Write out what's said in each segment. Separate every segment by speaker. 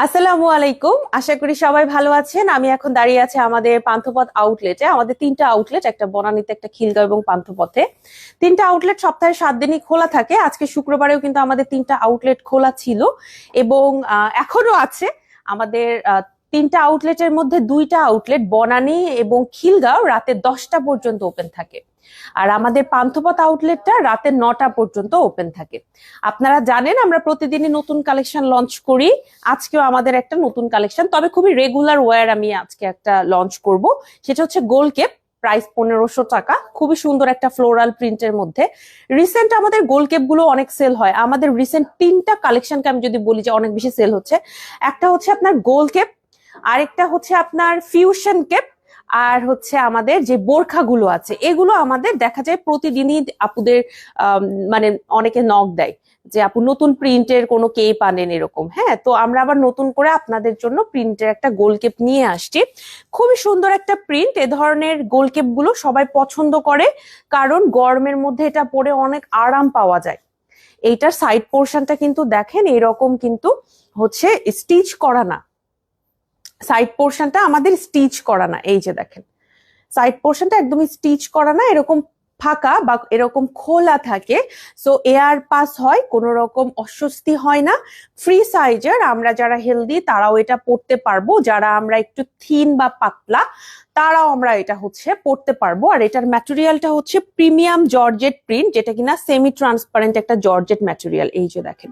Speaker 1: আসসালামু আলাইকুম। আশা করি সবাই ভালো আছেন। আমি এখন দাঁড়িয়ে আছি আমাদের পান্থপথ আউটলেটে আমাদের তিনটা আউটলেট একটা বনানীতে, একটা খিলগাঁও এবং পান্থপথে। তিনটা আউটলেট সপ্তাহে সাত দিনই খোলা থাকে। আজকে শুক্রবারেও কিন্তু আমাদের তিনটা আউটলেট খোলা ছিল এবং এখনও আছে। আমাদের তিনটা আউটলেটের মধ্যে দুইটা আউটলেট বনানী এবং খিলগাঁও রাতে দশটা পর্যন্ত ওপেন থাকে। আর আমাদের পান্থপথ আউটলেটটা রাতে নটা পর্যন্ত ওপেন থাকে। আপনারা জানেন আমরা প্রতিদিনই নতুন কালেকশন লঞ্চ করি। আজকেও আমাদের একটা নতুন কালেকশন তবে খুবই রেগুলার ওয়্যার আমি আজকে একটা লঞ্চ করব। সেটা হচ্ছে গোল কেপ প্রাইস পনেরোশো টাকা। খুবই সুন্দর একটা ফ্লোরাল প্রিন্টের মধ্যে। রিসেন্ট আমাদের গোলগুলো অনেক সেল হয়। আমাদের রিসেন্ট তিনটা কালেকশনকে আমি যদি বলি যে অনেক বেশি সেল হচ্ছে। একটা হচ্ছে আপনার গোল কেপ আরেকটা হচ্ছে আপনার ফিউশন কেপ আর হচ্ছে আমাদের যে বোরখাগুলো আছে, এগুলো আমাদের দেখা যায় প্রতিদিনই আপুদের মানে অনেকে নক দেয় যে আপু নতুন প্রিন্টের কোনো কেপ আনেন এরকম হ্যাঁ? তো আমরা আবার নতুন করে আপনাদের জন্য প্রিন্টের একটা গোল কেপ নিয়ে আসছি। খুবই সুন্দর একটা প্রিন্ট এ ধরনের গোল কেপগুলো সবাই পছন্দ করে, কারণ গরমের মধ্যে এটা পরে অনেক আরাম পাওয়া যায়। এইটার সাইড পোর্শনটা কিন্তু দেখেন, এরকম কিন্তু হচ্ছে স্টিচ করা না। সাইড পোর্শনটা আমাদের স্টিচ করা না, এই যে দেখেন। সাইড পোর্শনটা একদমই স্টিচ করা না, এরকম ফাঁকা বা এরকম খোলা থাকে। সো এয়ার পাস হয়, কোনো রকম অস্বস্তি হয় না। ফ্রি সাইজের আমরা যারা হেলদি তারাও এটা পড়তে পারব। যারা আমরা একটু থিন বা পাতলা তারাও আমরা এটা হচ্ছে পড়তে পারব। আর এটার ম্যাটেরিয়ালটা হচ্ছে প্রিমিয়াম জর্জেট প্রিন্ট, যেটা কিনা সেমি ট্রান্সপারেন্ট একটা জর্জেট ম্যাটেরিয়াল, এই যে দেখেন।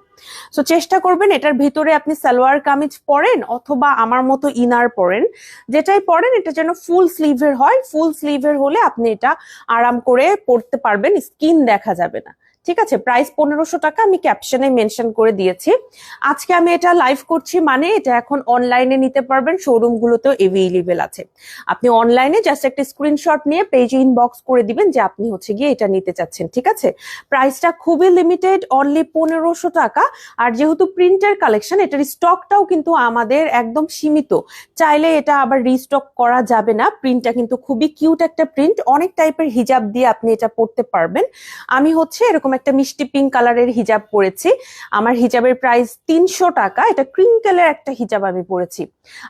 Speaker 1: সো চেষ্টা করবেন এটার ভিতরে আপনি সালোয়ার কামিজ পরেন অথবা আমার মতো ইনার পরেন। যেটাই পরেন, এটা যেন ফুল স্লিভের হয়। ফুল স্লিভের হলে আপনি এটা আরাম করে পড়তে পারবেন, স্কিন দেখা যাবে না। ঠিক আছে প্রাইস পনেরোশো টাকা আমি ক্যাপশনে মেনশন করে দিয়েছি। আজকে আমি এটা লাইভ করছি মানে এটা এখন অনলাইনে নিতে পারবেন শোরুম গুলোতেও এভেইলেবল আছে। আপনি অনলাইনে জাস্ট একটা স্ক্রিনশট নিয়ে পেজে ইনবক্স করে দিবেন যে আপনি হচ্ছে গিয়ে এটা নিতে চাচ্ছেন, ঠিক আছে? প্রাইসটা খুবই লিমিটেড অনলি পনেরোশো টাকা। আর যেহেতু প্রিন্টের কালেকশন এটার স্টকটাও কিন্তু আমাদের একদম সীমিত। চাইলে এটা আবার রিস্টক করা যাবে না। প্রিন্টটা কিন্তু খুবই কিউট একটা প্রিন্ট অনেক টাইপের হিজাব দিয়ে আপনি এটা পড়তে পারবেন। আমি হচ্ছে এরকম একটা মিষ্টি পিঙ্ক কালারের হিজাব পরেছি। আমার হিজাবের প্রাইস তিনশো টাকা। এটা ক্রিঙ্কেলের একটা হিজাব আমি পরেছি।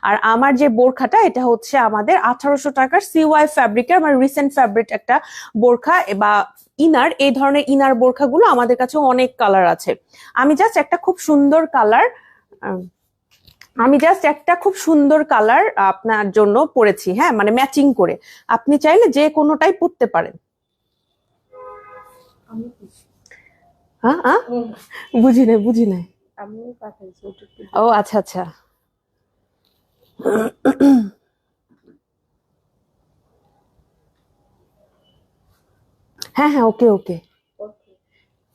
Speaker 1: আর আমার যে বোরখাটা, এটা হচ্ছে আমাদের আঠারোশো টাকার সিওয়াই ফ্যাব্রিকের আমার রিসেন্ট ফ্যাব্রিক একটা বোরখা বা ইনার এই ধরনের ইনার বোরখাগুলো আমাদের কাছে অনেক কালার আছে। আমি জাস্ট একটা খুব সুন্দর কালার আমি জাস্ট একটা খুব সুন্দর কালার আপনার জন্য পরেছি হ্যাঁ মানে ম্যাচিং করে। আপনি চাইলে যে কোনোটাই পরতে পারেন। হ্যাঁ হ্যাঁ? বুঝি নাই বুঝি নাই।
Speaker 2: আমি পাঠাইছি
Speaker 1: ও আচ্ছা আচ্ছা। হ্যাঁ হ্যাঁ ওকে ওকে।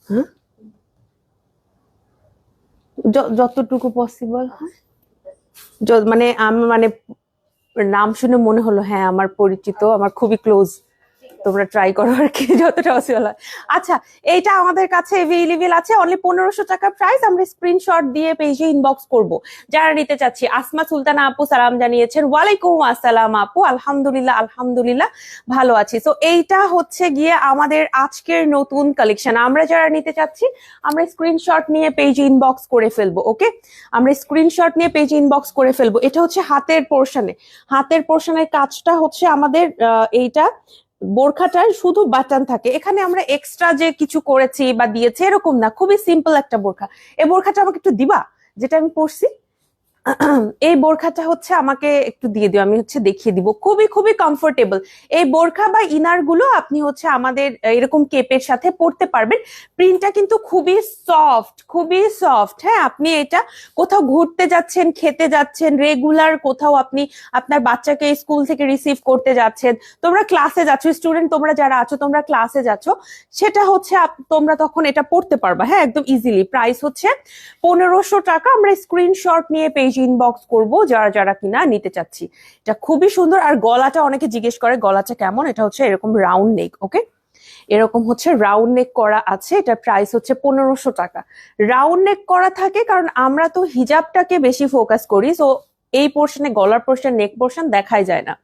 Speaker 1: হ্যাঁ যতটুকু পসিবল মানে আমি মানে নাম শুনে মনে হলো হ্যাঁ আমার পরিচিত আমার খুবই ক্লোজ তোমরা ট্রাই করো আর কি, যতটা পসিবল হয়। আচ্ছা এইটা আমাদের কাছে এভেইলেবল আছে অনলি পনেরোশো টাকা প্রাইস আমরা স্ক্রিনশট দিয়ে পেজে ইনবক্স করব। যারা নিতে চাচ্ছি, আসমা সুলতানা আপু সালাম জানিয়েছেন, ওয়ালাইকুম আসসালাম আপু, আলহামদুলিল্লাহ আলহামদুলিল্লাহ ভালো আছি। তো এইটা হচ্ছে গিয়ে আমাদের আজকের নতুন কালেকশন আমরা যারা নিতে চাচ্ছি, আমরা স্ক্রিনশট নিয়ে পেজ ইনবক্স করে ফেলব ওকে আমরা স্ক্রিনশট নিয়ে পেজ ইনবক্স করে ফেলব। এটা হচ্ছে হাতের পোর্শনে হাতের পোর্শনের কাজটা হচ্ছে আমাদের এইটা বোরখাটার শুধু বাটন থাকে। এখানে আমরা এক্সট্রা যে কিছু করেছি বা দিয়েছি, এরকম না। খুবই সিম্পল একটা বোরখা। এই বোরখাটা আমাকে একটু দিবা? যেটা আমি পরছি। এই বোরখাটা হচ্ছে আমাকে একটু দিয়ে দিও, আমি হচ্ছে দেখিয়ে দিব। খুবই খুবই কমফোর্টেবল এই বোরখা বা ইনারগুলো আপনি হচ্ছে আমাদের এরকম কেপের সাথে পরতে পারবেন। প্রিন্টটা কিন্তু খুবই সফট খুবই সফট হ্যাঁ আপনি এটা কোথাও ঘুরতে যাচ্ছেন, খেতে যাচ্ছেন রেগুলার কোথাও আপনি আপনার বাচ্চাকে স্কুল থেকে রিসিভ করতে যাচ্ছেন, তোমরা ক্লাসে যাচ্ছ স্টুডেন্ট তোমরা যারা আছো, তোমরা ক্লাসে যাচ্ছ, সেটা হচ্ছে তোমরা তখন এটা পড়তে পারবা। হ্যাঁ একদম ইজিলি প্রাইস হচ্ছে পনেরোশো টাকা, আমরা স্ক্রিনশট নিয়ে পেজ ইনবক্স করব যারা যারা কিনা নিতে চাচ্ছি। এটা খুবই সুন্দর। আর গলাটা অনেকে জিজ্ঞেস করে, গলাটা কেমন? এটা হচ্ছে এরকম রাউন্ড নেক ওকে এরকম হচ্ছে রাউন্ড নেক করা আছে। এটা প্রাইস হচ্ছে পনেরোশো টাকা। রাউন্ড নেক করা থাকে কারণ আমরা তো হিজাবটাকে বেশি ফোকাস করি সো এই পোর্শনে গলার পোর্শন নেক পোর্শন দেখাই যায় না।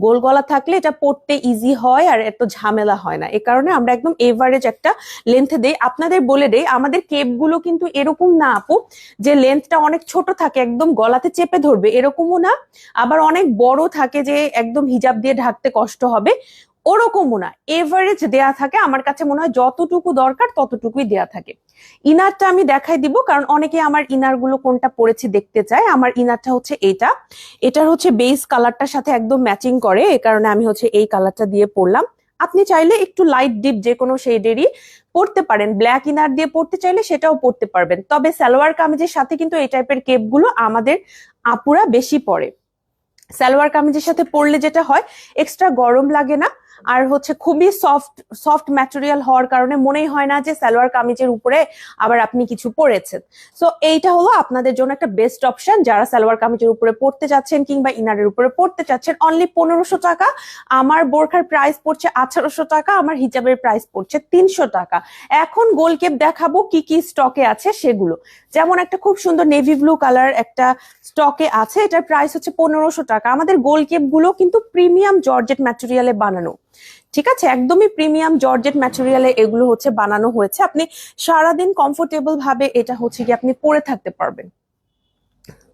Speaker 1: গোল গলা থাকলে এটা পড়তে ইজি হয় আর এত ঝামেলা হয় না। এ কারণে আমরা একদম এভারেজ একটা লেন্থ দেই। আপনাদের বলে দেই, আমাদের কেপগুলো কিন্তু এরকম না আপু, যে লেন্থটা অনেক ছোট থাকে, একদম গলাতে চেপে ধরবে, এরকমও না। আবার অনেক বড় থাকে যে একদম হিজাব দিয়ে ঢাকতে কষ্ট হবে। ওরকমও না। এভারেজ দেয়া থাকে, আমার কাছে মনে হয় যতটুকু দরকার ততটুকুই দেয়া থাকে। ইনারটা আমি দেখাই দিব, কারণ অনেকে আমার ইনারগুলো কোনটা পড়েছে দেখতে চায়। আমার ইনারটা হচ্ছে এটা। এটার হচ্ছে বেস কালারটার সাথে একদম ম্যাচিং করে এই কারণে আমি হচ্ছে এই কালারটা দিয়ে পরলাম আপনি চাইলে একটু লাইট ডিপ যে কোনো শেডেরই পরতে পারেন। ব্ল্যাক ইনার দিয়ে পরতে চাইলে সেটাও পরতে পারবেন। তবে সালোয়ার কামিজের সাথে কিন্তু এই টাইপের কেপগুলো আমাদের আপুরা বেশি পরে। সালোয়ার কামিজের সাথে পরলে যেটা হয় এক্সট্রা গরম লাগে না। আর হচ্ছে খুবই সফট সফট ম্যাটেরিয়াল হওয়ার কারণে মনেই হয় না যে সালোয়ার কামিজের উপরে আবার আপনি কিছু পরেছেন। সো এইটা হলো আপনাদের জন্য একটা বেস্ট অপশন যারা সালোয়ার কামিজের উপরে পড়তে যাচ্ছেন কিংবা ইনারের উপরে পড়তে চাচ্ছেন অনলি পনেরোশো টাকা, আমার বোরখার প্রাইস পড়ছে আঠারোশো টাকা, আমার হিজাবের প্রাইস পড়ছে তিনশো টাকা। এখন গোলকেপ দেখাবো কি কি স্টকে আছে সেগুলো। যেমন একটা খুব সুন্দর নেভি ব্লু কালার একটা স্টকে আছে, এটার প্রাইস হচ্ছে পনেরোশো টাকা। আমাদের গোলকেপগুলো কিন্তু প্রিমিয়াম জর্জেট ম্যাটেরিয়ালে বানানো। ঠিক আছে? একদমই প্রিমিয়াম জর্জেট ম্যাটেরিয়ালে এগুলো হচ্ছে বানানো হয়েছে। আপনি সারাদিন কমফোর্টেবল ভাবে এটা হচ্ছে কি আপনি পরে থাকতে পারবেন।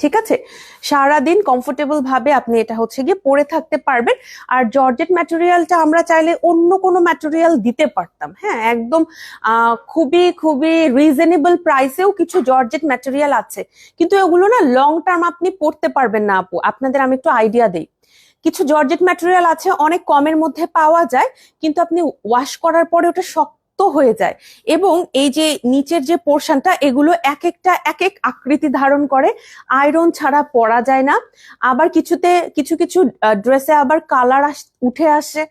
Speaker 1: ঠিক আছে? সারাদিন কমফোর্টেবল ভাবে আপনি এটা হচ্ছে গিয়ে পরে থাকতে পারবেন। আর জর্জেট ম্যাটেরিয়ালটা আমরা চাইলে অন্য কোনো ম্যাটেরিয়াল দিতে পারতাম। হ্যাঁ একদম খুবই খুবই রিজনেবল প্রাইসেও কিছু জর্জেট ম্যাটেরিয়াল আছে। কিন্তু এগুলো না লং টার্ম আপনি পড়তে পারবেন না আপু। আপনাদের আমি একটু আইডিয়া দেই। কিছু জর্জেট ম্যাটেরিয়াল আছে, অনেক কমের মধ্যে পাওয়া যায়, কিন্তু আপনি ওয়াশ করার পরে ওটা শক্ত হয়ে যায়। এবং এই যে নিচের যে পোর্শনটা এগুলো এক একটা এক এক আকৃতি ধারণ করে। আয়রন ছাড়া পরা যায় না। আবার কিছুতে, কিছু কিছু ড্রেসে আবার কালার উঠে আসে।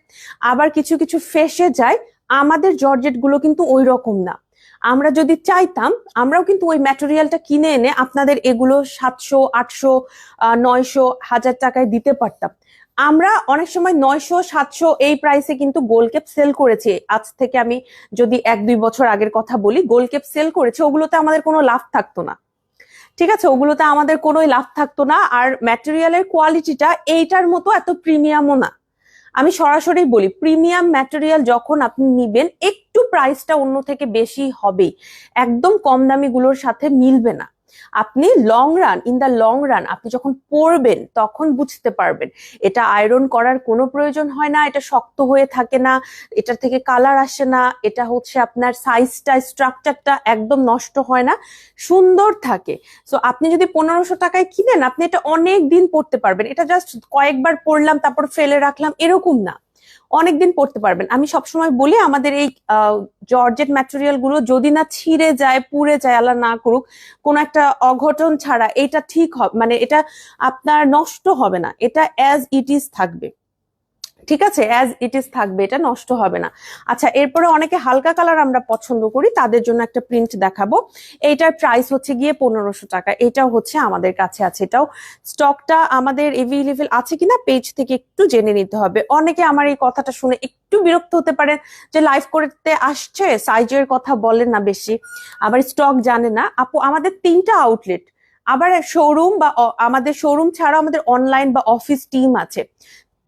Speaker 1: আবার কিছু কিছু ফেসে যায়। আমাদের জর্জেটগুলো কিন্তু ওই রকম না। আমরা যদি চাইতাম, আমরাও কিন্তু ওই ম্যাটেরিয়ালটা কিনে এনে আপনাদের এগুলো সাতশো, আটশো নয়শো, হাজার টাকায় দিতে পারতাম। আমরা অনেক সময় নয়শো, সাতশো এই প্রাইসে কিন্তু গোলকেপ সেল করেছি। আজ থেকে আমি যদি এক, দুই বছর আগের কথা বলি গোলকেপ সেল করেছে, ওগুলোতে আমাদের কোনো লাভ থাকতো না। ঠিক আছে, ওগুলোতে আমাদের কোনোই লাভ থাকতো না, আর ম্যাটেরিয়ালের কোয়ালিটিটা এইটার মতো এত প্রিমিয়ামও না। আমি সরাসরি বলি প্রিমিয়াম ম্যাটেরিয়াল যখন আপনি নিবেন, একটু প্রাইসটা অন্য থেকে বেশি হবেই। একদম কম দামি গুলোর সাথে মিলবে না। আপনি long run in the long run আপনি যখন পরবেন তখন বুঝতে পারবেন। এটা আয়রন করার কোনো প্রয়োজন হয় না, এটা শক্ত হয়ে থাকে না এটা থেকে কালার আসে না, এটা হচ্ছে আপনার সাইজটা স্ট্রাকচারটা একদম নষ্ট হয় না, সুন্দর থাকে। সো আপনি যদি পনেরোশো টাকায় কিনেন, আপনি এটা অনেক দিন পড়তে পারবেন। এটা জাস্ট কয়েকবার পড়লাম, তারপর ফেলে রাখলাম, এরকম না। অনেকদিন পড়তে পারবেন। আমি সবসময় বলি আমাদের এই জর্জেট ম্যাটেরিয়ালগুলো যদি না ছিঁড়ে যায়, পুড়ে যায়, আল্লাহ না করুক, কোন একটা অঘটন ছাড়া এটা ঠিক হবে মানে এটা আপনার নষ্ট হবে না। এটা অ্যাজ ইট ইজ থাকবে। ঠিক আছে? অ্যাজ ইট ইজ থাকবে, এটা নষ্ট হবে না। আচ্ছা এরপরে অনেকে হালকা কালার আমরা পছন্দ করি, তাদের জন্য একটা প্রিন্ট দেখাবো। এইটার প্রাইস হচ্ছে গিয়ে পনেরোশো টাকা। এটাও হচ্ছে আমাদের কাছে আছে। এটাও স্টকটা আমাদের এভেলেবেল আছে কিনা পেজ থেকে একটু জেনে নিতে হবে। অনেকে আমার এই কথাটা শুনে একটু বিরক্ত হতে পারেন যে লাইভ করতে আসছে সাইজের কথা বলেন না বেশি। আবার স্টক জানে না। আপু, আমাদের তিনটা আউটলেট আবার শোরুম বা, আমাদের শোরুম ছাড়াও আমাদের অনলাইন বা অফিস টিম আছে।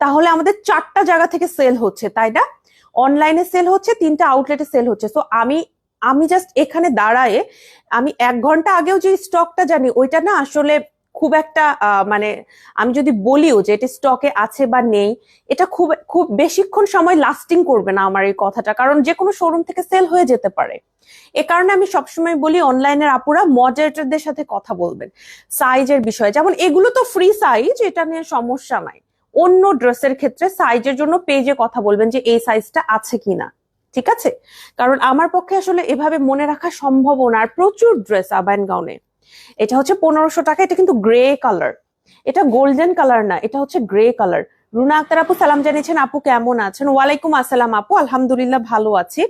Speaker 1: তাহলে আমাদের চারটা জায়গা থেকে সেল হচ্ছে, তাই না? অনলাইনে সেল হচ্ছে, তিনটা আউটলেটে সেল হচ্ছে। তো আমি আমি জাস্ট এখানে দাঁড়ায়ে, আমি এক ঘণ্টা আগেও যে স্টকটা জানি, ওইটা না আসলে খুব একটা মানে আমি যদি বলিও যে এটা স্টকে আছে বা নেই, এটা খুব খুব বেশিক্ষণ সময় লাস্টিং করবে না আমার এই কথাটা, কারণ যে কোনো শোরুম থেকে সেল হয়ে যেতে পারে। এ কারণে আমি সবসময় বলি অনলাইনের আপুরা মডারেটরদের সাথে কথা বলবেন। সাইজের বিষয়ে, যেমন এগুলো তো ফ্রি সাইজ এটা নিয়ে সমস্যা নাই। অন্য ড্রেসের ক্ষেত্রে সাইজের জন্য পেজে কথা বলবেন যে এই সাইজটা আছে কিনা। ঠিক আছে? কারণ আমার পক্ষে আসলে এভাবে মনে রাখা সম্ভব না। আর প্রচুর ড্রেস আবায়ন গাউনে এটা হচ্ছে পনেরোশো টাকা, এটা কিন্তু গ্রে কালার এটা গোল্ডেন কালার না, এটা হচ্ছে গ্রে কালার রুনা আক্তার আপু, সালাম জানিয়েছেন, আপু কেমন আছেন? ওয়ালাইকুম আসসালাম আপু, আলহামদুলিল্লাহ ভালো আছি।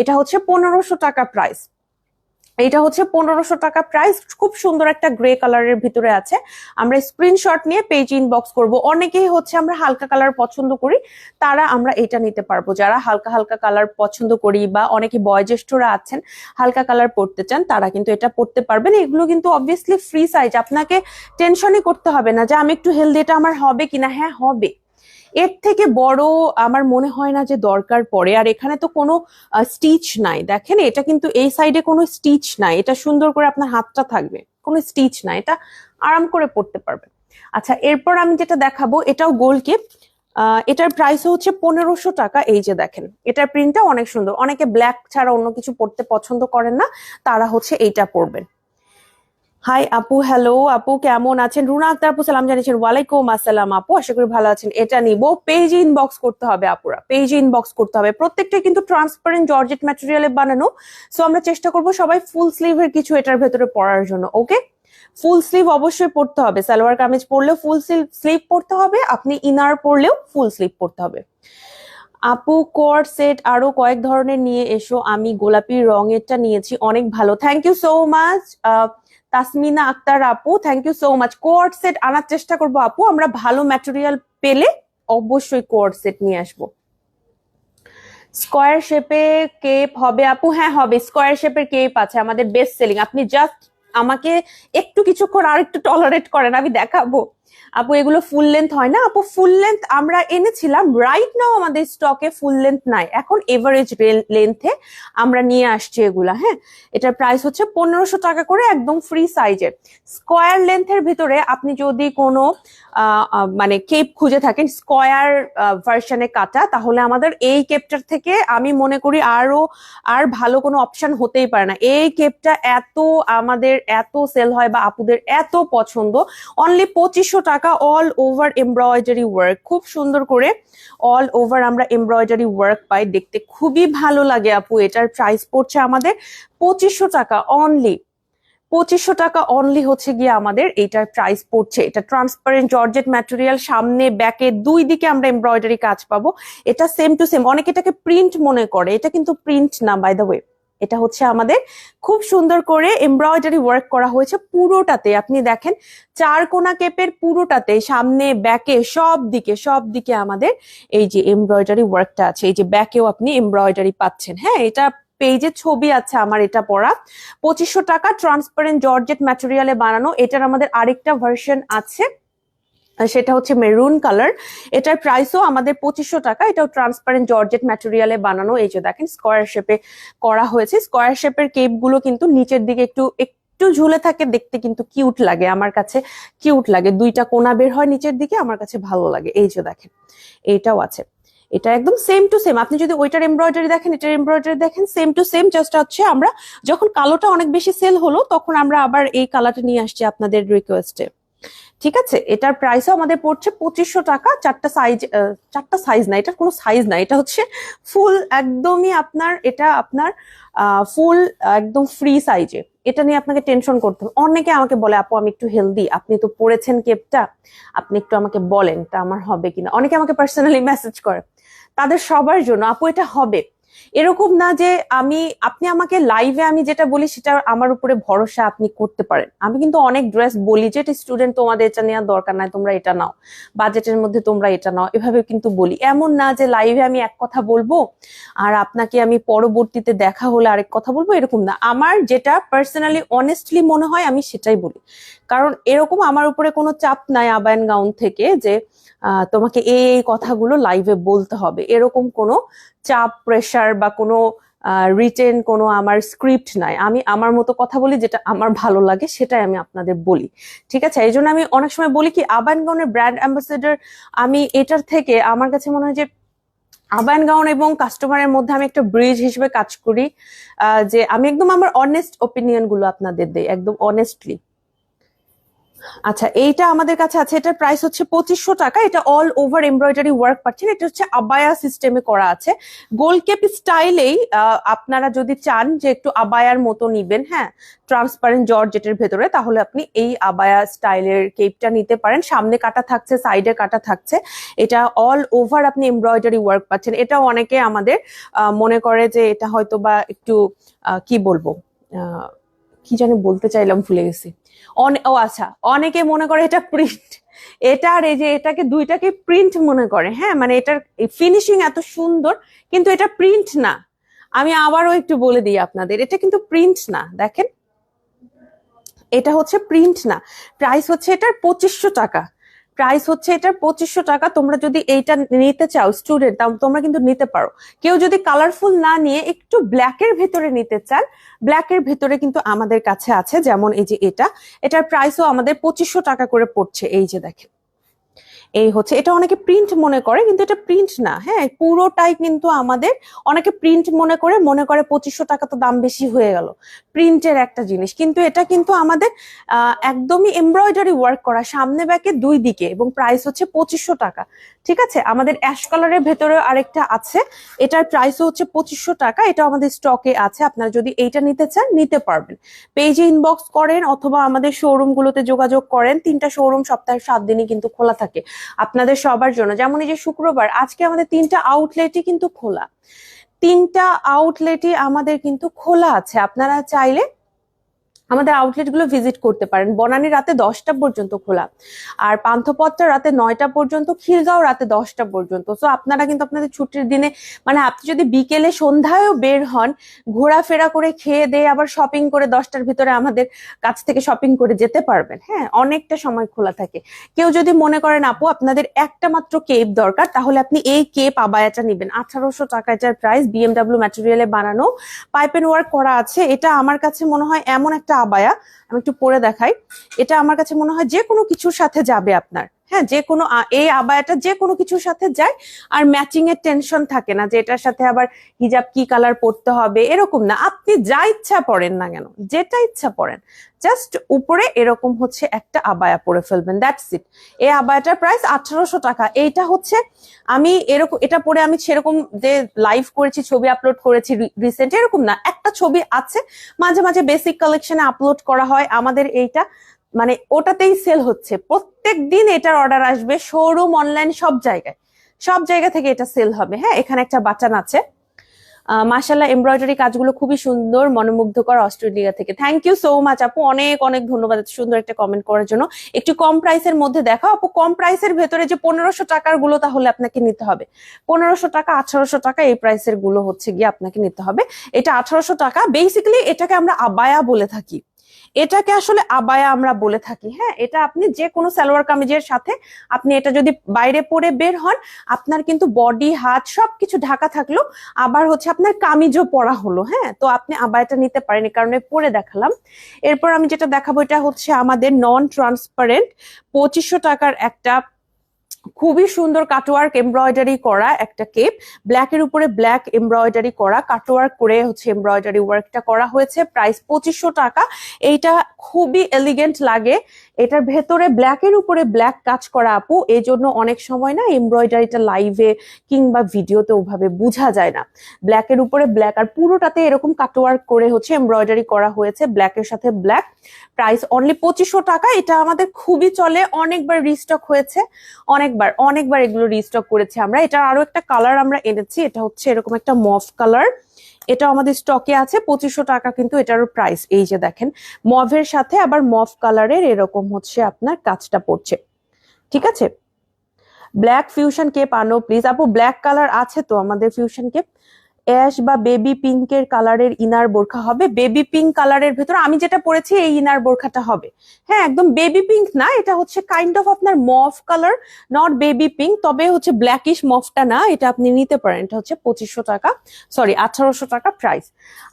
Speaker 1: এটা হচ্ছে পনেরোশো টাকা প্রাইস এটা হচ্ছে পনেরোশো টাকা প্রাইস খুব সুন্দর একটা গ্রে কালারের ভিতরে আছে। আমরা স্ক্রিনশট নিয়ে পেজ ইনবক্স করব। অনেকেই হচ্ছে আমরা হালকা কালার পছন্দ করি, তারা আমরা এটা নিতে পারব। যারা হালকা হালকা কালার পছন্দ করি বা অনেকে বয়োজ্যেষ্ঠরা আছেন, হালকা কালার পড়তে চান, তারা কিন্তু এটা পড়তে পারবেন। এগুলো কিন্তু অবভিয়াসলি ফ্রি সাইজ আপনাকে টেনশনই করতে হবে না যে আমি একটু হেলদি এটা আমার হবে কিনা? হ্যাঁ হবে। এর থেকে বড় আমার মনে হয় না যে দরকার পড়ে। আর এখানে তো কোনো স্টিচ নাই। দেখেন, এটা কিন্তু এই সাইডে কোনো স্টিচ নাই। এটা সুন্দর করে আপনার হাতটা থাকবে। কোনো স্টিচ নাই। এটা আরাম করে পড়তে পারবে আচ্ছা এরপর আমি যেটা দেখাবো, এটাও গোল কেপ। এটার প্রাইস হচ্ছে পনেরোশো টাকা। এই যে দেখেন, এটার প্রিন্টটা অনেক সুন্দর। অনেকে ব্ল্যাক ছাড়া অন্য কিছু পড়তে পছন্দ করেন না। তারা হচ্ছে এইটা পরবেন হাই আপু হ্যালো আপু কেমন আছেন? রুনা আক্তার আপু সালাম জানিয়েছেন। ওয়ালাইকুম আসসালাম আপু আশা করি ভালো আছেন। এটা নিব। পেজ ইনবক্স করতে হবে আপুরা পেজ ইনবক্স করতে হবে। প্রত্যেকটা কিন্তু ট্রান্সপারেন্ট জর্জেট ম্যাটেরিয়ালে বানানো। সো আমরা চেষ্টা করব সবাই ফুল স্লিভের কিছু এটার ভেতরে পরার জন্য ওকে ফুল স্লিভ অবশ্যই পড়তে হবে। সালোয়ার কামিজ পরলেও ফুল স্লিভ পড়তে হবে। আপনি ইনার পরলেও ফুল স্লিভ পড়তে হবে। আপু কোয়ার সেট আরও কয়েক ধরনের নিয়ে এসো। আমি গোলাপি রঙেরটা নিয়েছি। অনেক ভালো। Thank you so much Tasmina Akter আপু thank you so much coord set আনার চেষ্টা করব আপু, আমরা ভালো ম্যাটেরিয়াল পেলে অবশ্যই কোয়ার্ড সেট নিয়ে আসব। স্কোয়ার শেপে কেপ হবে আপু? হ্যাঁ হবে। স্কোয়ার শেপের কেপ আছে, আমাদের বেস্ট সেলিং আপনি জাস্ট আমাকে একটু কিছুক্ষণ আর একটু টলারেট করেন, আমি দেখাবো। আপু, এগুলো ফুল লেন্থ হয় না? আপু ফুল লেন্থ আমরা এনেছিলাম রাইট নাও আমাদের স্টকে ফুল লেন্থ নাই। এখন এভারেজ লেন্থে আমরা নিয়ে আসছি এগুলা হ্যাঁ? এটার প্রাইস হচ্ছে পনেরোশো টাকা করে একদম ফ্রি সাইজের স্কোয়ার লেন্থের ভিতরে আপনি যদি কোনো মানে কেপ খুঁজে থাকেন স্কোয়ার ভার্সনে কাটা, তাহলে আমাদের এই কেপটার থেকে আমি মনে করি আরও, আর ভালো কোনো অপশন হতেই পারে না। এই কেপটা এত আমাদের, এত সেল হয় বা আপুদের এত পছন্দ। অনলি পঁচিশশো টাকা অল ওভার এমব্রয়ডারি ওয়ার্ক খুব সুন্দর করে অল ওভার আমরা এমব্রয়ডারি ওয়ার্ক পাই। দেখতে খুবই ভালো লাগে আপু, এটার প্রাইস পড়ছে আমাদের পঁচিশশো টাকা অনলি পঁচিশশো টাকা অনলি হচ্ছে গিয়ে আমাদের এটার প্রাইস পড়ছে। এটা ট্রান্সপারেন্ট জর্জেট ম্যাটেরিয়াল সামনে ব্যাকে দুই দিকে আমরা এমব্রয়ডারি কাজ পাবো। এটা সেম টু সেম অনেকে এটাকে প্রিন্ট মনে করে। এটা কিন্তু প্রিন্ট না বাই দ্য ওয়ে এটা হচ্ছে আমাদের খুব সুন্দর করে এমব্রয়ডারি ওয়ার্ক করা হয়েছে পুরোটাতে। আপনি দেখেন, চার কোনা কেপের পুরোটাতে, সামনে, ব্যাকে সব দিকে সব দিকে আমাদের এই যে এমব্রয়ডারি ওয়ার্কটা আছে। এই যে ব্যাকেও আপনি এমব্রয়ডারি পাচ্ছেন। হ্যাঁ এটা পেজে ছবি আছে আমার এটা পড়া। পঁচিশশো টাকা ট্রান্সপারেন্ট জর্জেট ম্যাটেরিয়ালে বানানো। এটার আমাদের আরেকটা ভার্সন আছে। সেটা হচ্ছে মেরুন কালার। এটার প্রাইসও আমাদের পঁচিশশো টাকা। এটাও ট্রান্সপারেন্ট জর্জেট ম্যাটেরিয়ালে বানানো। এই যে দেখেন স্কোয়ার শেপে করা হয়েছে। স্কোয়ার শেপের কেপগুলো কিন্তু নিচের দিকে একটু একটু ঝুলে থাকে, দেখতে কিন্তু কিউট লাগে। আমার কাছে কিউট লাগে। দুইটা কোনা বের হয় নিচের দিকে, আমার কাছে ভালো লাগে। এই যে দেখেন এইটাও আছে। এটা একদম সেম টু সেম আপনি যদি ওইটার এমব্রয়ডারি দেখেন, এটার এমব্রয়ডারি দেখেন সেম টু সেম জাস্ট হচ্ছে আমরা যখন কালোটা অনেক বেশি সেল হলো, তখন আমরা আবার এই কালারটা নিয়ে আসছি আপনাদের রিকোয়েস্টে ঠিক আছে? এটার প্রাইসও আমাদের পড়ছে পঁচিশশো টাকা। চারটা সাইজ চারটা সাইজ না, এটার কোনো সাইজ না, এটা হচ্ছে ফুল একদমই আপনার, এটা আপনার ফুল একদম ফ্রি সাইজে এটা নিয়ে আপনাকে টেনশন করতে হবে। অনেকে আমাকে বলে, আপু, আমি একটু হেলদি আপনি তো পড়েছেন কেপটা আপনি একটু আমাকে বলেন তা আমার হবে কিনা? অনেকে আমাকে পার্সোনালি মেসেজ করে। তাদের সবার জন্য, আপু, এটা হবে। এরকম না যে আমি, আপনি আমাকে লাইভে আমি যেটা বলি সেটা আমার উপরে ভরসা আপনি করতে পারেন। আমি কিন্তু অনেক ড্রেস বলি যে স্টুডেন্ট তোমাদের এটা নেওয়ার দরকার নাই, তোমরা এটা নাও। বাজেটের মধ্যে তোমরা এটা নাও। এভাবে কিন্তু বলি। এমন না যে লাইভে আমি এক কথা বলব, আর আপনাকে আমি পরবর্তীতে দেখা হলে আরেক কথা বলব, এরকম না। আমার যেটা পার্সোনালি অনেস্টলি মনে হয়, আমি সেটাই বলি। কারণ এরকম আমার উপরে কোনো চাপ নাই আবায়ন গাউন থেকে যে তোমাকে এই এই কথাগুলো লাইভে বলতে হবে। এরকম কোনো চাপ প্রেশার বা কোনো রিটেন কোনো আমার স্ক্রিপ্ট নাই। আমি আমার মতো কথা বলি যেটা আমার ভালো লাগে সেটাই আমি আপনাদের বলি। ঠিক আছে? এই জন্য আমি অনেক সময় বলি কি, আবায়ন গাউনের ব্র্যান্ড অ্যাম্বাসেডর আমি এটার থেকে আমার কাছে মনে হয় যে, আবায়ন গাউন এবং কাস্টমারের মধ্যে আমি একটা ব্রিজ হিসেবে কাজ করি যে আমি একদম আমার অনেস্ট ওপিনিয়নগুলো আপনাদের দেই, একদম অনেস্টলি আচ্ছা এইটা আমাদের কাছে আছে, এটার প্রাইস হচ্ছে পঁচিশশো টাকা, এটা অল ওভার এমব্রয়ডারি ওয়ার্ক পাচ্ছেন, এটা হচ্ছে আবায়া সিস্টেমে করা আছে। গোল কেপ স্টাইলেই আপনারা যদি চান যে একটু আবায়ার মতো নিবেন হ্যাঁ ট্রান্সপারেন্ট জর্জেটের ভেতরে, তাহলে আপনি এই আবায়া স্টাইলের কেপটা নিতে পারেন। সামনে কাটা থাকছে সাইডে কাটা থাকছে, এটা অল ওভার আপনি এমব্রয়ডারি ওয়ার্ক পাচ্ছেন। এটা অনেকে আমাদের মনে করে যে এটা হয়তো বা একটু কি বলব কি জানি বলতে চাইলাম, ভুলে গেছি। ও আচ্ছা অনেকে মনে করে এটা প্রিন্ট এটা আর এই যে এটাকে দুইটাকে প্রিন্ট মনে করে হ্যাঁ? মানে এটার ফিনিশিং এত সুন্দর, কিন্তু এটা প্রিন্ট না। আমি আবারও একটু বলে দিই আপনাদের, এটা কিন্তু প্রিন্ট না, দেখেন। এটা হচ্ছে প্রিন্ট না প্রাইস হচ্ছে এটার পঁচিশশো টাকা। প্রাইস হচ্ছে এটার পঁচিশশো টাকা, তোমরা যদি এইটা নিতে চাও স্টুডেন্ট তোমরা কিন্তু নিতে পারো। কেউ যদি কালারফুল না নিয়ে একটু ব্ল্যাকের ভেতরে নিতে চান ব্ল্যাকের ভেতরে কিন্তু আমাদের কাছে আছে, যেমন এই যে এটা। এটার প্রাইসও আমাদের পঁচিশশো টাকা করে পড়ছে, এই যে দেখেন। এই হচ্ছে, এটা অনেকে প্রিন্ট মনে করে, কিন্তু এটা প্রিন্ট না হ্যাঁ? পুরোটাই কিন্তু আমাদের, অনেকে প্রিন্ট মনে করে মনে করে পঁচিশশো টাকা তো দাম বেশি হয়ে গেল। প্রিন্টের একটা জিনিস, কিন্তু এটা কিন্তু আমাদের একদমই এমব্রয়ডারি ওয়ার্ক করা, সামনে ব্যাকে দুই দিকে, এবং প্রাইস হচ্ছে পঁচিশশো টাকা। ঠিক আছে? আমাদের অ্যাশ কালারের ভেতরে আরেকটা আছে। এটার প্রাইসও হচ্ছে পঁচিশশো টাকা। এটা আমাদের স্টকে আছে। আপনারা যদি এইটা নিতে চান, নিতে পারবেন। পেজে ইনবক্স করেন অথবা আমাদের শোরুম গুলোতে যোগাযোগ করেন। তিনটা শোরুম সপ্তাহে সাত দিনই কিন্তু খোলা থাকে আপনাদের সবার জন্য। যেমন এই যে শুক্রবার, আজকে আমাদের তিনটা আউটলেটই কিন্তু খোলা। তিনটা আউটলেটই আমাদের কিন্তু খোলা আছে। আপনারা চাইলে আমাদের আউটলেটগুলো ভিজিট করতে পারেন। বনানী রাতে দশটা পর্যন্ত খোলা। আর পান্থপথটা রাতে নয়টা পর্যন্ত, খিলগাঁও রাতে দশটা পর্যন্ত। তো আপনারা কিন্তু আপনাদের ছুটির দিনে মানে আপনি যদি বিকেলে সন্ধ্যায়ও বের হন, ঘোরাফেরা করে খেয়ে দিয়ে আবার শপিং করে দশটার ভিতরে আমাদের কাছ থেকে শপিং করে যেতে পারবেন। হ্যাঁ অনেকটা সময় খোলা থাকে। কেউ যদি মনে করেন, আপু, আপনাদের একটা মাত্র কেপ দরকার, তাহলে আপনি এই কেপ আবায়াটা নেবেন। আঠারোশো টাকা এটার প্রাইস বিএমডাব্লিউ ম্যাটেরিয়ালে বানানো পাইপ এন্ড ওয়ার্ক করা আছে। এটা আমার কাছে মনে হয় এমন একটা আবায়া, আমি একটু পরে দেখাই। এটা আমার কাছে মনে হয় যে কোনো কিছুর সাথে যাবে আপনার। হ্যাঁ যে কোনো এই আবায়াটা যে কোনো কিছুর সাথে যায় আর ম্যাচিং এর টেনশন থাকে না যে এটার সাথে আবার হিজাব কি কালার পরতে হবে, এরকম না। আপনি যা ইচ্ছা পড়েন না কেন, যেটা ইচ্ছা পড়েন জাস্ট উপরে এরকম হচ্ছে একটা আবায়া পরে ফেলবেন দ্যাটস ইট এই আবায়াটার প্রাইস আঠারোশো টাকা। এইটা হচ্ছে আমি এরকম, এটা পরে আমি সেরকম যে লাইভ করেছি, ছবি আপলোড করেছি রিসেন্ট এরকম না। একটা ছবি আছে, মাঝে মাঝে বেসিক কালেকশনে আপলোড করা হয়। আমাদের এইটা মানে ওটাতেই সেল হচ্ছে। প্রত্যেক দিন এটার অর্ডার আসবে শোরুম অনলাইন সব জায়গায়। সব জায়গা থেকে এটা সেল হবে। হ্যাঁ এখানে একটা বাটন আছে। মাসাল্লাহ এমব্রয়ডারি কাজগুলো খুবই সুন্দর, মনোমুগ্ধকর অস্ট্রেলিয়া থেকে। থ্যাংক ইউ সো মাচ আপু। অনেক অনেক ধন্যবাদ সুন্দর একটা কমেন্ট করার জন্য। একটু কম প্রাইসের মধ্যে দেখাও। আপু, কম প্রাইসের ভেতরে যে পনেরোশো টাকারগুলো, তাহলে আপনাকে নিতে হবে। পনেরোশো টাকা, আঠারোশো টাকা, এই প্রাইসেরগুলো হচ্ছে গিয়ে আপনাকে নিতে হবে। এটা আঠারোশো টাকা। বেসিক্যালি এটাকে আমরা আবায়া বলে থাকি। এটাকে আসলে আবায়া আমরা বলে থাকি হ্যাঁ? এটা আপনি যে কোনো সালোয়ার কামিজের সাথে আপনি এটা যদি বাইরে পরে বের হন, আপনার কিন্তু বডি, হাত সব কিছু ঢাকা থাকল, আবার হচ্ছে আপনার কামিজও পরা হলো হ্যাঁ? তো আপনি আবায়াটা নিতে পারেন, এই কারণে পরে দেখালাম। এরপর আমি যেটা দেখাবো, এটা হচ্ছে আমাদের নন ট্রান্সপারেন্ট পঁচিশশো টাকার একটা খুবই সুন্দর কাটওয়ার্ক এমব্রয়ডারি করা একটা কেপ ব্ল্যাকের উপরে ব্ল্যাক এমব্রয়ডারি করা। কাটওয়ার্ক করে হচ্ছে এমব্রয়ডারি ওয়ার্কটা করা হয়েছে। প্রাইস পঁচিশশো টাকা। এইটা খুবই এলিগেন্ট লাগে। এটার ভেতরে ব্ল্যাকের উপরে ব্ল্যাক কাজ করা আপু। এই জন্য অনেক সময় না এমব্রয়ডারিটা লাইভে কিংবা ভিডিওতে ওভাবে বোঝা যায় না। ব্ল্যাকের উপরে ব্ল্যাক আর পুরোটাতে এরকম কাটওয়ার্ক করে হচ্ছে এমব্রয়ডারি করা হয়েছে। ব্ল্যাকের সাথে ব্ল্যাক প্রাইস অনলি পঁচিশশো টাকা। এটা আমাদের খুবই চলে। অনেকবার রিস্টক হয়েছে। অনেকবার অনেকবার এগুলো রিস্টক করেছি আমরা। এটা আরও একটা কালার আমরা এনেছি, এটা হচ্ছে এরকম একটা মফ কালার এটা আমাদের স্টকে আছে, পঁচিশশো টাকা কিন্তু এটারও প্রাইস এই যে দেখেন মভের সাথে আবার মফ কালারের এরকম হচ্ছে আপনার কাজটা পড়ছে। ঠিক আছে? ব্ল্যাক ফিউশন কেপ আনো প্লিজ আপু ব্ল্যাক কালার আছে তো আমাদের ফিউশন কেপ অ্যাশ বা বেবি পিঙ্কের কালারের ইনার বোরখা হবে। বেবি পিঙ্ক কালারের ভেতরে আমি যেটা পরেছি, এই ইনার বোরখাটা হবে। হ্যাঁ একদম বেবি পিঙ্ক না, এটা হচ্ছে কাইন্ড অফ আপনার mauve colour not baby pink তবে হচ্ছে ব্ল্যাকিশ মফটা না, এটা আপনি নিতে পারেন। এটা হচ্ছে পঁচিশশো টাকা সরি আঠারোশো টাকা প্রাইস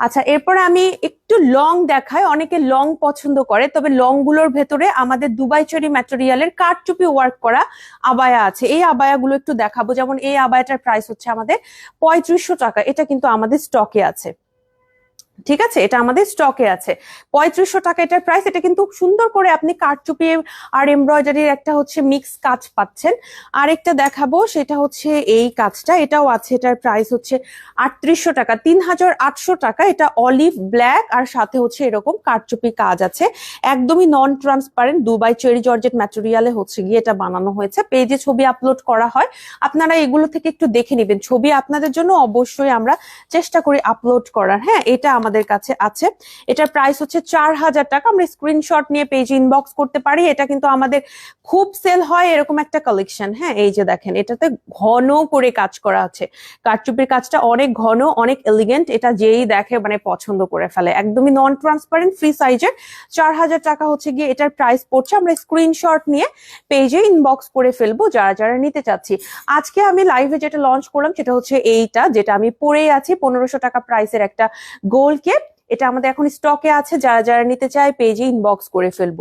Speaker 1: আচ্ছা এরপরে আমি একটু লং দেখাই। অনেকে লং পছন্দ করে, তবে লংগুলোর ভেতরে আমাদের দুবাই চরি ম্যাটেরিয়ালের কাঠচুপি ওয়ার্ক করা আবায়া আছে। এই আবায়াগুলো একটু দেখাবো। যেমন এই আবায়াটার প্রাইস হচ্ছে আমাদের পঁয়ত্রিশশো টাকা। এটা কিন্তু আমাদের স্টকে আছে। ঠিক আছে? এটা আমাদের স্টকে আছে। পঁয়ত্রিশশো টাকা এটার প্রাইস এটা কিন্তু সুন্দর করে আপনি কাঠচুপি আর এমব্রয়ডারির একটা হচ্ছে মিক্স কাজ পাচ্ছেন। আরেকটা দেখাবো, সেটা হচ্ছে এই কাজটা, এটাও আছে, এটার প্রাইস হচ্ছে আটত্রিশশো টাকা। তিন হাজার আটশো টাকা, এটা অলিভ ব্ল্যাক আর সাথে হচ্ছে এরকম কাঠচুপি কাজ আছে। একদমই non transparent Dubai cherry georgette ম্যাটেরিয়ালে হচ্ছে গিয়ে এটা বানানো হয়েছে। পেজে ছবি আপলোড করা হয়। আপনারা এগুলো থেকে একটু দেখে নেবেন। ছবি আপনাদের জন্য অবশ্যই আমরা চেষ্টা করি আপলোড করার। হ্যাঁ এটা আমাদের কাছে আছে। এটার প্রাইস হচ্ছে চার হাজার টাকা। আমরা স্ক্রিনশট নিয়ে পেজ ইনবক্স করতে পারি। এটা কিন্তু আমাদের খুব সেল হয় এরকম একটা কালেকশন হ্যাঁ এই যে দেখেন, এটাতে ঘন করে কাজ করা আছে। কারচুপির কাজটা অনেক ঘন, অনেক এলিগেন্ট এটা যেই দেখে মানে পছন্দ করে ফেলে। একদমই নন ট্রান্সপারেন্ট ফ্রি সাইজের চার হাজার টাকা হচ্ছে গিয়ে এটার প্রাইস পড়ছে। আমরা স্ক্রিনশট নিয়ে পেজে ইনবক্স করে ফেলব, যারা যারা নিতে চাচ্ছি। আজকে আমি লাইভে যেটা লঞ্চ করলাম, সেটা হচ্ছে এইটা, যেটা আমি পরেই আছি। পনেরোশো টাকা প্রাইসের একটা গোল কেপ এটা আমাদের এখন স্টকে আছে, যারা যারা নিতে চায় পেজে ইনবক্স করে ফেলব।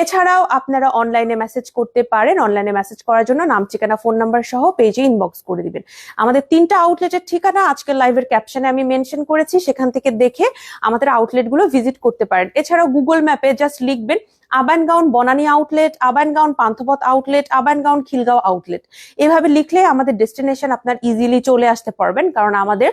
Speaker 1: এছাড়াও আপনারা অনলাইনে মেসেজ করতে পারেন অনলাইনে মেসেজ করার জন্য নাম, ঠিকানা ফোন নাম্বার সহ পেজে ইনবক্স করে দিবেন। আমাদের তিনটা আউটলেটের ঠিকানা আজকের লাইভের ক্যাপশনে আমি মেনশন করেছি, সেখান থেকে দেখে আমাদের আউটলেটগুলো ভিজিট করতে পারেন। এছাড়াও গুগল ম্যাপে জাস্ট লিখবেন Abangown Banani outlet Abangown Panthapath outlet Abangown Khilgaon outlet এভাবে লিখলে আমাদের ডেস্টিনেশন আপনার ইজিলি চলে আসতে পারবেন, কারণ আমাদের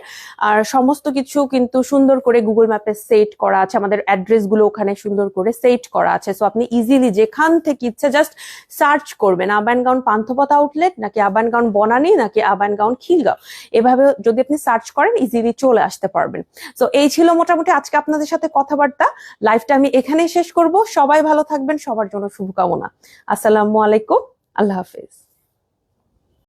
Speaker 1: সমস্ত কিছু কিন্তু সুন্দর করে গুগল ম্যাপে সেট করা আছে, আমাদের অ্যাড্রেসগুলো ওখানে সুন্দর করে সেট করা আছে। সো আপনি ইজিলি যেখান থেকে ইচ্ছে জাস্ট সার্চ করবেন আবানগাউন পান্থপথ আউটলেট নাকি আবানগাউন বনানী নাকি আবানগাউন খিলগাঁও। এভাবে যদি আপনি সার্চ করেন ইজিলি চলে আসতে পারবেন। তো এই ছিল মোটামুটি আজকে আপনাদের সাথে কথাবার্তা। লাইভটা আমি এখানেই শেষ করব। সবাই ভালো থাকবেন সবার জন্য শুভকামনা। আসসালামু আলাইকুম আল্লাহ হাফেজ।